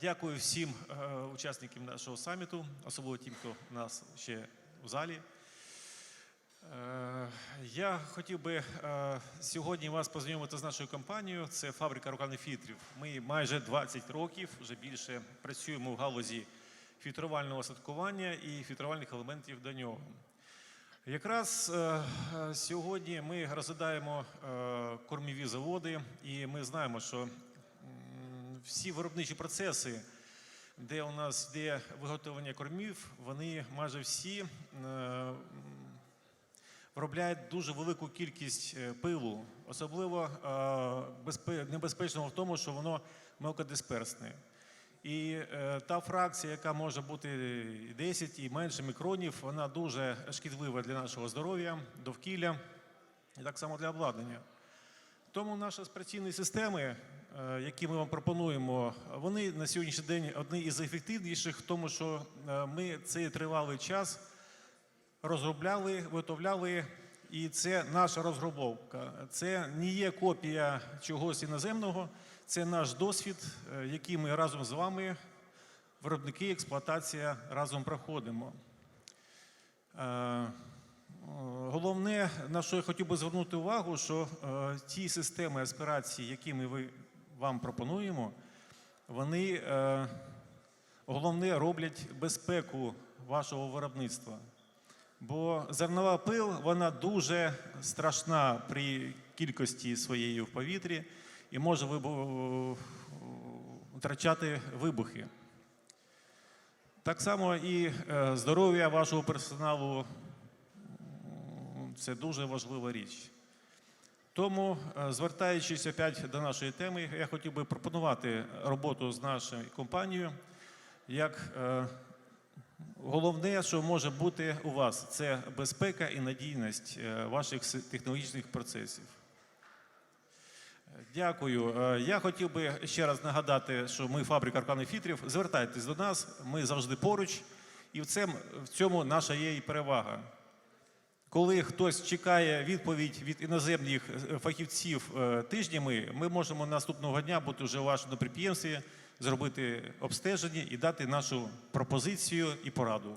Дякую всім е, учасникам нашого саміту, особливо тим, хто нас ще у залі. Е, Я хотів би е, сьогодні вас познайомити з нашою компанією. Це фабрика рукавних фільтрів. Ми майже 20 років, вже більше працюємо в галузі фільтрувального садкування і фільтрувальних елементів до нього. Якраз сьогодні ми розглядаємо кормові заводи, і ми знаємо, що всі виробничі процеси, де у нас йде виготовлення кормів, вони майже всі е, виробляють дуже велику кількість е, пилу, особливо е, небезпечного в тому, що воно мелкодисперсне. І та фракція, яка може бути і 10 і менше мікронів, вона дуже шкідлива для нашого здоров'я, довкілля і так само для обладнання. Тому наші операційні системи, які ми вам пропонуємо, вони на сьогоднішній день одні із ефективніших, в тому що е, ми цей тривалий час розробляли, виготовляли, і це наша розробовка. Це не є копія чогось іноземного, це наш досвід, е, який ми разом з вами, виробники, експлуатація, разом проходимо. Е, Головне, на що я хотів би звернути увагу, що е, ті системи аспірації, які ми вам пропонуємо, вони е, головне роблять безпеку вашого виробництва. Бо зернова пил вона дуже страшна при кількості своєї в повітрі і може втрачати вибухи. Так само і е, здоров'я вашого персоналу це дуже важлива річ. Тому, е, звертаючись опять до нашої теми, я хотів би пропонувати роботу з нашою компанією як е, Головне, що може бути у вас, це безпека і надійність е, ваших технологічних процесів. Дякую. Я хотів би ще раз нагадати, що ми фабрика арканих фітрів. Звертайтесь до нас, ми завжди поруч, і в цьому наша є і перевага. Коли хтось чекає відповідь від іноземних е, фахівців е, тижнями, ми можемо наступного дня бути вже у вашому підприємстві, зробити обстеження і дати нашу пропозицію і пораду.